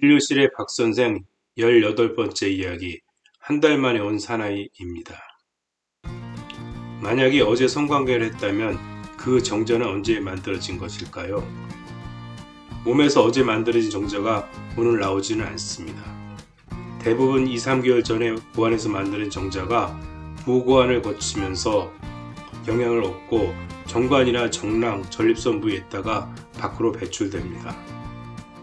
진료실의 박 선생 18번째 이야기 한 달 만에 온 사나이입니다. 만약에 어제 성관계를 했다면 그 정자는 언제 만들어진 것일까요? 몸에서 어제 만들어진 정자가 오늘 나오지는 않습니다. 대부분 2, 3개월 전에 고안에서 만드는 정자가 부고안을 거치면서 영향을 얻고 정관이나 정랑, 전립선 부위에 있다가 밖으로 배출됩니다.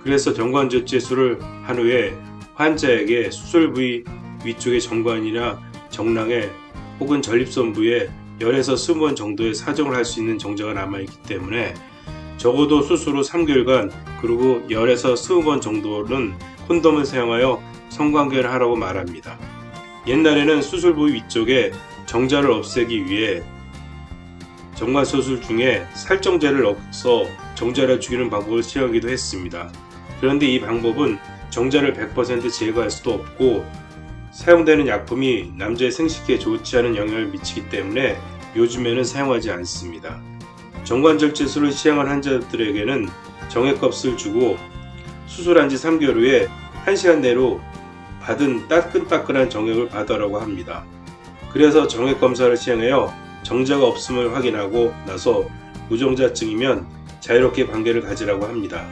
그래서 정관절 제술을 한 후에 환자에게 수술 부위 위쪽의 정관이나 정랑에 혹은 전립선 부위에 열에서 20번 정도의 사정을 할 수 있는 정자가 남아있기 때문에 적어도 수술 후 3개월간 그리고 열에서 20번 정도는 콘돔을 사용하여 성관계를 하라고 말합니다. 옛날에는 수술 부위 위쪽에 정자를 없애기 위해 정관 수술 중에 살정제를 넣어서 정자를 죽이는 방법을 시행하기도 했습니다. 그런데 이 방법은 정자를 100% 제거할 수도 없고 사용되는 약품이 남자의 생식기에 좋지 않은 영향을 미치기 때문에 요즘에는 사용하지 않습니다. 정관절 제술을 시행한 환자들에게는 정액값을 주고 수술한 지 3개월 후에 1시간 내로 받은 따끈따끈한 정액을 받으라고 합니다. 그래서 정액 검사를 시행하여 정자가 없음을 확인하고 나서 무정자증이면 자유롭게 관계를 가지라고 합니다.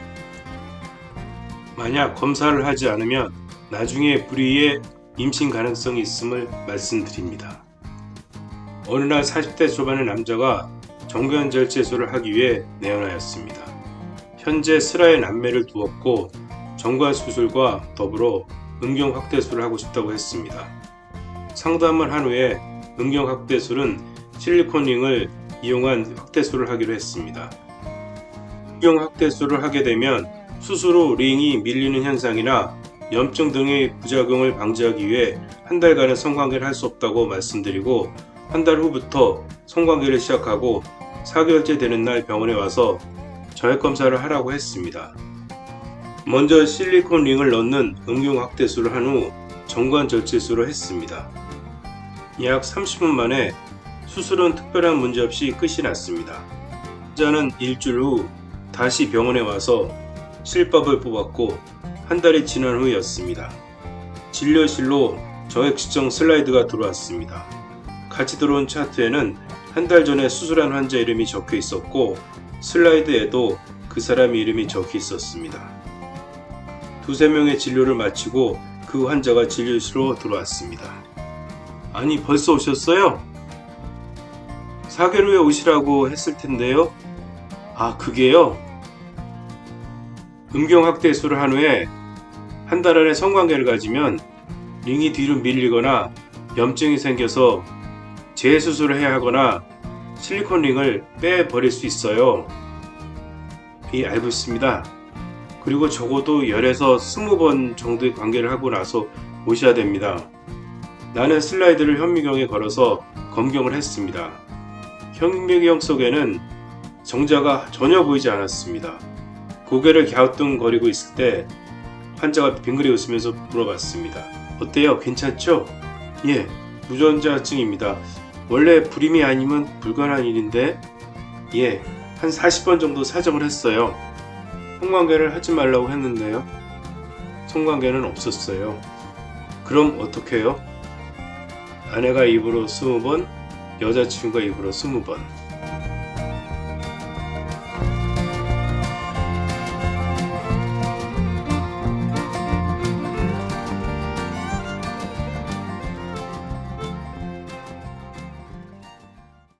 만약 검사를 하지 않으면 나중에 불의의 임신 가능성이 있음을 말씀드립니다. 어느 날 40대 초반의 남자가 정관절제술을 하기 위해 내원하였습니다. 현재 슬하의 남매를 두었고 정관 수술과 더불어 음경 확대술을 하고 싶다고 했습니다. 상담을 한 후에 음경 확대술은 실리콘링을 이용한 확대술을 하기로 했습니다. 음경 확대술을 하게 되면 수술 후 링이 밀리는 현상이나 염증 등의 부작용을 방지하기 위해 한 달간의 성관계를 할 수 없다고 말씀드리고 한 달 후부터 성관계를 시작하고 4개월째 되는 날 병원에 와서 저액 검사를 하라고 했습니다. 먼저 실리콘 링을 넣는 음경 확대술을 한 후 정관 절제술을 했습니다. 약 30분 만에 수술은 특별한 문제 없이 끝이 났습니다. 환자는 일주일 후 다시 병원에 와서 실밥을 뽑았고 한 달이 지난 후였습니다. 진료실로 저액 측정 슬라이드가 들어왔습니다. 같이 들어온 차트에는 한 달 전에 수술한 환자 이름이 적혀 있었고 슬라이드에도 그 사람 이름이 적혀 있었습니다. 두세 명의 진료를 마치고 그 환자가 진료실로 들어왔습니다. 아니 벌써 오셨어요? 4개월 후에 오시라고 했을 텐데요. 아 그게요? 음경 확대술을 한 후에 한 달 안에 성관계를 가지면 링이 뒤로 밀리거나 염증이 생겨서 재수술을 해야 하거나 실리콘 링을 빼버릴 수 있어요. 이 알고 있습니다. 그리고 적어도 10에서 20번 정도의 관계를 하고 나서 오셔야 됩니다. 나는 슬라이드를 현미경에 걸어서 검경을 했습니다. 현미경 속에는 정자가 전혀 보이지 않았습니다. 고개를 갸우뚱거리고 있을 때 환자가 빙그레 웃으면서 물어봤습니다. 어때요? 괜찮죠? 예, 무전자증입니다. 원래 불임이 아니면 불가능한 일인데, 예, 한 40번 정도 사정을 했어요. 성관계를 하지 말라고 했는데요. 성관계는 없었어요. 그럼 어떻게 해요? 아내가 입으로 20번, 여자친구가 입으로 20번.